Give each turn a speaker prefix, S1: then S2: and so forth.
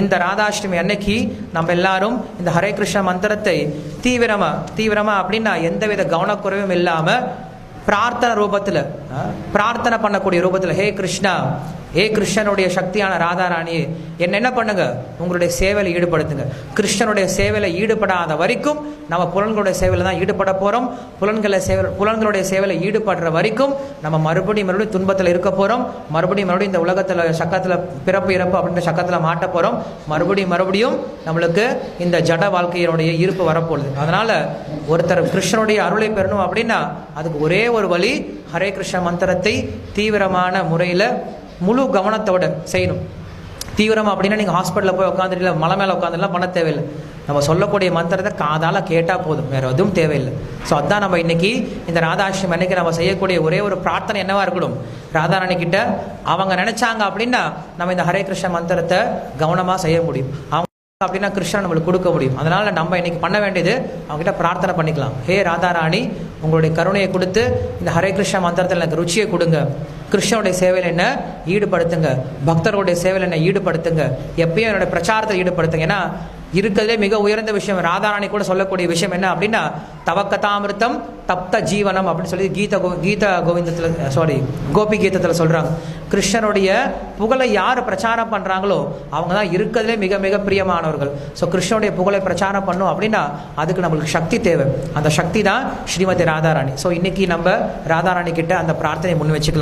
S1: இந்த ராதாஷ்டமி அன்னைக்கு நம்ம எல்லாரும் இந்த ஹரே கிருஷ்ண மந்திரத்தை தீவிரமா தீவிரமா அப்படின்னா எந்தவித கவனக்குறைவும் இல்லாம பிரார்த்தனை ரூபத்தில் பிரார்த்தனை பண்ணக்கூடிய ரூபத்தில் ஹே கிருஷ்ணா ஏ கிருஷ்ணனுடைய சக்தியான ராதாராணியே என்ன என்ன பண்ணுங்க? உங்களுடைய சேவையில் ஈடுபடுத்துங்க. கிருஷ்ணனுடைய சேவையில் ஈடுபடாத வரைக்கும் நம்ம புலன்களுடைய சேவையில் தான் ஈடுபட போகிறோம் புலன்களை சேவை புலன்களுடைய சேவையில் ஈடுபடுற வரைக்கும் நம்ம மறுபடியும் மறுபடியும் துன்பத்தில் இருக்க போகிறோம் மறுபடியும் மறுபடியும் இந்த உலகத்தில் சக்கத்தில் பிறப்பு இறப்பு அப்படின்ற சக்கத்தில் மாட்ட போகிறோம் மறுபடியும் மறுபடியும் நம்மளுக்கு இந்த ஜட வாழ்க்கையினுடைய ஈர்ப்பு வரப்போகுது. அதனால் ஒருத்தர் கிருஷ்ணனுடைய அருளை பெறணும் அப்படின்னா அதுக்கு ஒரே ஒரு வழி ஹரே கிருஷ்ண மந்திரத்தை தீவிரமான முறையில் முழு கவனத்தோடு செய்யணும். தீவிரமாக அப்படின்னா நீங்கள் ஹாஸ்பிட்டலில் போய் உட்காந்துட்டு மலை மேலே உட்காந்துலாம் பண்ண தேவையில்லை. நம்ம சொல்லக்கூடிய மந்திரத்தை காதால் கேட்டால் போதும். வேறு எதுவும் தேவையில்லை. ஸோ அதான் நம்ம இன்னைக்கு இந்த ராதாஷ்டம் அன்னைக்கு நம்ம செய்யக்கூடிய ஒரே ஒரு பிரார்த்தனை என்னவா இருக்கணும் ராதாராணி கிட்ட அவங்க நினைச்சாங்க அப்படின்னா நம்ம இந்த ஹரே கிருஷ்ண மந்திரத்தை கவனமாக செய்ய முடியும். அவங்க அப்படின்னா கிருஷ்ணன் நம்மளுக்கு கொடுக்க முடியும். அதனால நம்ம இன்னைக்கு பண்ண வேண்டியது அவங்ககிட்ட பிரார்த்தனை பண்ணிக்கலாம். ஹே ராதாராணி உங்களுடைய கருணையை கொடுத்து இந்த ஹரே கிருஷ்ண மந்திரத்தில் எனக்கு ருச்சியை கொடுங்க. கிருஷ்ணனுடைய சேவையில் என்ன? ஈடுபடுத்துங்க. பக்தர்களுடைய சேவையில் என்ன? ஈடுபடுத்துங்க. எப்பயும் என்னுடைய பிரச்சாரத்தில் ஈடுபடுத்துங்க. ஏன்னா இருக்கிறதுலே மிக உயர்ந்த விஷயம். ராதாராணி கூட சொல்லக்கூடிய விஷயம் என்ன அப்படின்னா தவக்கதாமிருத்தம் தப்த ஜீவனம் அப்படின்னு சொல்லி கீத கோ கீத கோவிந்தத்தில் சாரி கோபி கீதத்தில் சொல்கிறாங்க கிருஷ்ணனுடைய புகழை யார் பிரச்சாரம் பண்ணுறாங்களோ அவங்க தான் இருக்கிறதுலே மிக மிக பிரியமானவர்கள். ஸோ கிருஷ்ணனுடைய புகழை பிரச்சாரம் பண்ணும் அப்படின்னா அதுக்கு நம்மளுக்கு சக்தி தேவை. அந்த சக்தி தான் ஸ்ரீமதி ராதாராணி. ஸோ இன்னைக்கு நம்ம ராதாராணி கிட்ட அந்த பிரார்த்தனை முன் வச்சுக்கலாம்.